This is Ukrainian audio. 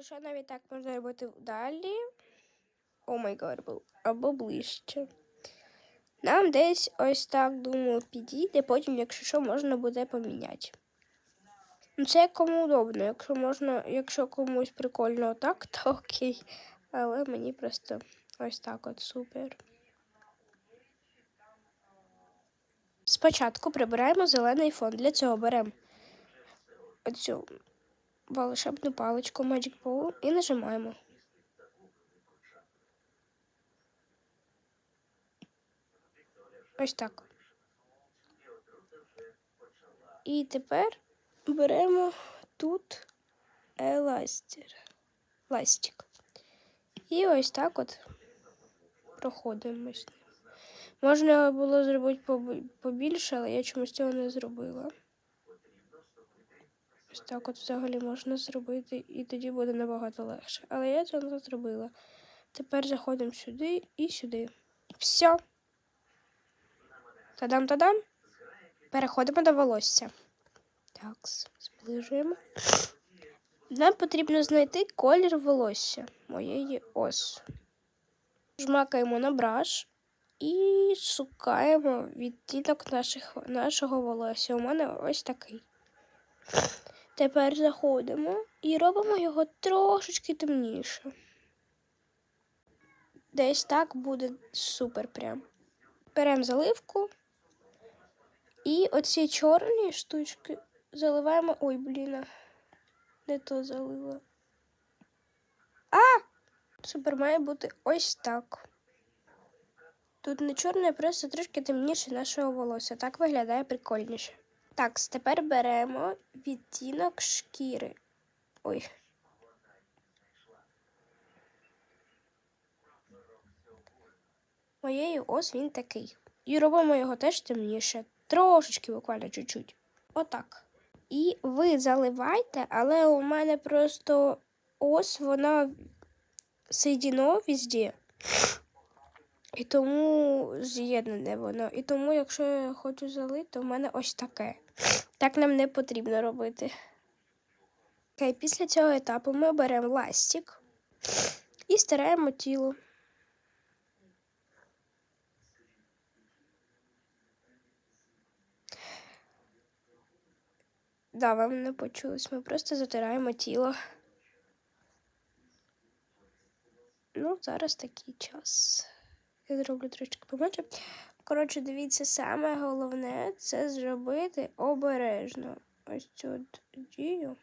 Що, навіть так можна робити далі. О май гад, або ближче. Нам десь ось так, думаю, підійде, потім, якщо що, можна буде поміняти. Ну, це кому удобно. Якщо можна, якщо комусь прикольно отак, то окей. Але мені просто ось так от супер. Спочатку прибираємо зелений фон. Для цього беремо оцю волшебну паличку Magic Ball і нажимаємо. Ось так. І тепер беремо тут еластер. Ластик. І ось так от проходимо з ним. Можна було зробити побільше, але я чомусь цього не зробила. Ось так от взагалі можна зробити, і тоді буде набагато легше. Але я цього не зробила. Тепер заходимо сюди і сюди. Все. Тадам-тадам. Переходимо до волосся. Так, зближуємо. Нам потрібно знайти колір волосся моєї ос. Жмакаємо на браш і шукаємо відтінок наших, нашого волосся. У мене ось такий. Тепер заходимо і робимо його трошечки темніше. Десь так буде супер прям. Беремо заливку і оці чорні штучки заливаємо. Ой, блін, не то залила. А! Супер має бути ось так. Тут не чорне, а просто трошки темніше нашого волосся. Так виглядає прикольніше. Так, тепер беремо відтінок шкіри. Ой. Моєї ось він такий. І робимо його теж темніше. Трошечки, буквально чуть-чуть. Отак. І ви заливайте, але у мене просто ось вона соєдіно везде. І тому з'єднане воно. І тому, якщо я хочу залити, то в мене ось таке. Так нам не потрібно робити. Окей, після цього етапу ми беремо ластик і стираємо тіло. Да, вам не почулось. Ми просто затираємо тіло. Ну, зараз такий час. Я зроблю трошки поменше. Коротше, дивіться, саме головне це зробити обережно. Ось цю дію.